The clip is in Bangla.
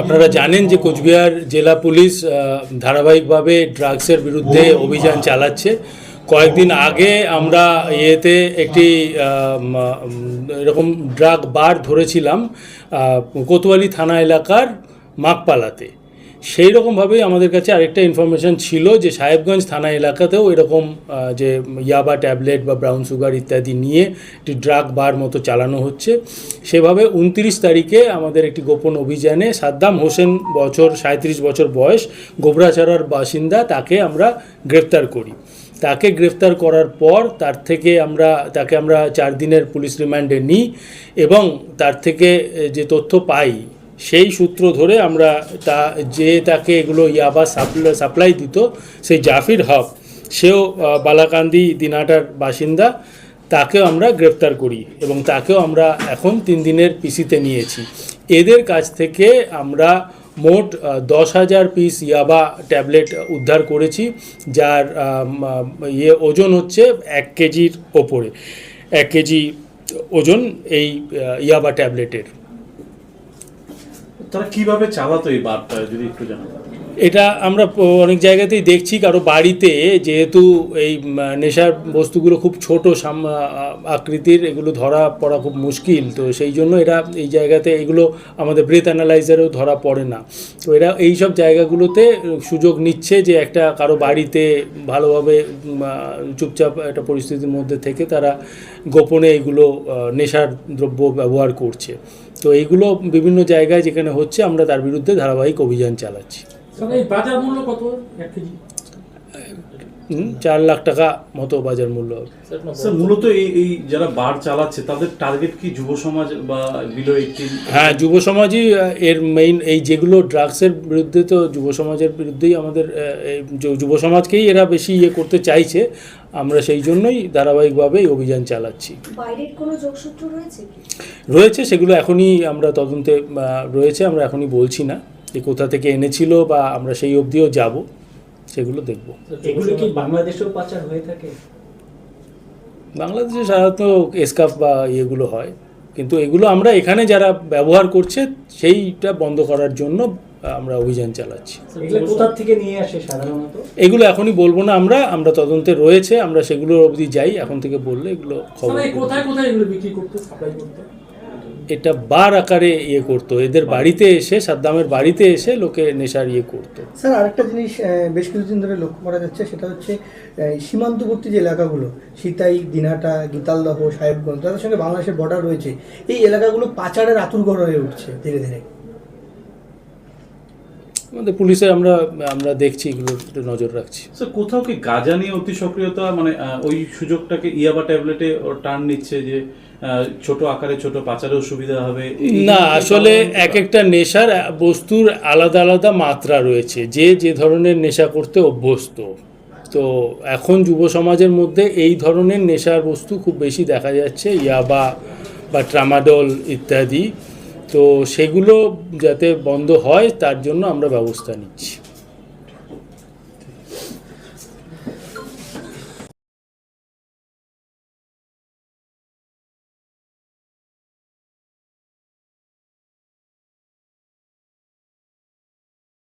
আপনারা জানেন যে কোচবিহার জেলা পুলিশ ধারাবাহিকভাবে ড্রাগসের বিরুদ্ধে অভিযান চালাচ্ছে। কয়েকদিন আগে আমরা ইয়েতে একটি এরকম ড্রাগ বার ধরেছিলাম কোতোয়ালি থানা এলাকার মাকপালাতে। সেই রকমভাবেই আমাদের কাছে আরেকটা ইনফরমেশন ছিল যে সাহেবগঞ্জ থানা এলাকাতেও এরকম যে ইয়াবা ট্যাবলেট বা ব্রাউন সুগার ইত্যাদি নিয়ে একটি ড্রাগ বার মতো চালানো হচ্ছে। সেভাবে উনত্রিশ তারিখে আমাদের একটি গোপন অভিযানে সাদ্দাম হোসেন বছর সাঁত্রিশ বছর বয়স গোবরাছড়ার বাসিন্দা তাকে আমরা গ্রেফতার করি। তাকে গ্রেফতার করার পর তার থেকে আমরা, তাকে আমরা চার দিনের পুলিশ রিমান্ডে নিই এবং তার থেকে যে তথ্য পাই সেই সূত্র ধরে আমরা তা, যে তাকে এগুলো ইয়াবা সাপ্লাই সাপ্লাই দিত, সেই জাফির হক, সেও বালাকান্দি দিনাটার বাসিন্দা, তাকেও আমরা গ্রেফতার করি এবং তাকেও আমরা এখন তিন দিনের পিসিতে নিয়েছি। এদের কাছ থেকে আমরা মোট দশ হাজার পিস ইয়াবা ট্যাবলেট উদ্ধার করেছি, যার ইয়ে ওজন হচ্ছে এক কেজির ওপরে। এক কেজি ওজন এই ইয়াবা ট্যাবলেটের। তারা কীভাবে চালাতো এই বারটা যদি একটু জানান? এটা আমরা অনেক জায়গাতেই দেখছি, কারও বাড়িতে যেহেতু এই নেশার বস্তুগুলো খুব ছোট, সাম আকৃতির, এগুলো ধরা পড়া খুব মুশকিল। তো সেই জন্য এরা এই জায়গাতে এগুলো আমাদের ব্রেথ অ্যানালাইজারেও ধরা পড়ে না। তো এরা এই সব জায়গাগুলোতে সুযোগ নিচ্ছে যে একটা কারও বাড়িতে ভালোভাবে চুপচাপ একটা পরিস্থিতির মধ্যে থেকে তারা গোপনে এগুলো নেশার দ্রব্য ব্যবহার করছে। তো এইগুলো বিভিন্ন জায়গায় যেখানে হচ্ছে, আমরা তার বিরুদ্ধে ধারাবাহিক অভিযান চালাচ্ছি। এই বাজার মূল্য কত? এক কেজি। চার লাখ টাকা মতো বাজার মূল্য। হবে স্যার মূলত এই এই যারা বার চালাচ্ছে তাদের টার্গেট কি যুব সমাজ বা বিলো এইটিন হ্যাঁ যুব সমাজই এর মেইন এই যেগুলো ড্রাগসের বিরুদ্ধে তো যুব সমাজের বিরুদ্ধেই আমাদের এই যু- যুব সমাজকেই এরা বেশি ইয়ে করতে চাইছে। আমরা সেই জন্যই ধারাবাহিকভাবে এই অভিযান চালাচ্ছি। রয়েছে সেগুলো এখনই আমরা তদন্তে রয়েছে আমরা এখনই বলছি না। যে কোথা থেকে এনেছিল বা আমরা সেই অবধিও যাব সেগুলো দেখব। এগুলো কি বাংলাদেশেও পাচার হয়ে থাকে? বাংলাদেশে সাধারণত এসকাফ বা ইয়েগুলো হয়। কিন্তু এগুলো আমরা এখানে যারা ব্যবহার করছে সেইটা বন্ধ করার জন্য আমরা অভিযান চালাচ্ছি। এগুলো কোথা থেকে নিয়ে আসে সাধারণত? এগুলো এখনই বলব না আমরা আমরা তদন্তে রয়েছে আমরা সেগুলো অবধি যাই এখন থেকে বললে এগুলো খবর কোথায় কোথায় এগুলো বিক্রি করতে সাপ্লাই করতে? এটা বার আকারে ইয়ে করতো। এদের বাড়িতে এসে সাদ্দামের বাড়িতে এসে লোকে নেশার ইয়ে করতো। স্যার আরেকটা জিনিস বেশ কিছুদিন ধরে লক্ষ্য করা যাচ্ছে সেটা হচ্ছে সীমান্তবর্তী যে এলাকাগুলো সিতাই দিনহাটা গীতালদহ সাহেবগঞ্জ তাদের সঙ্গে বাংলাদেশের বর্ডার রয়েছে এই এলাকাগুলো পাচারের আতুরঘর হয়ে উঠছে ধীরে ধীরে। আমাদের পুলিশের আমরা আমরা দেখছি এগুলো একটু নজর রাখছি। স্যার কোথাও কি গাজা নিয়ে অতি সক্রিয়তা মানে ওই সুযোগটাকে ইয়াবা ট্যাবলেটে টার্ন নিচ্ছে যে ছোট আকারে ছোট পাচারেও সুবিধা হবে? না আসলে এক একটা নেশার বস্তুর আলাদা আলাদা মাত্রা রয়েছে। যে যে ধরনের নেশা করতে অভ্যস্ত। তো এখন যুব সমাজের মধ্যে এই ধরনের নেশার বস্তু খুব বেশি দেখা যাচ্ছে। ইয়াবা বা ট্রামাডল ইত্যাদি। তো সেগুলো যাতে বন্ধ হয় তার জন্য আমরা ব্যবস্থা নিচ্ছি।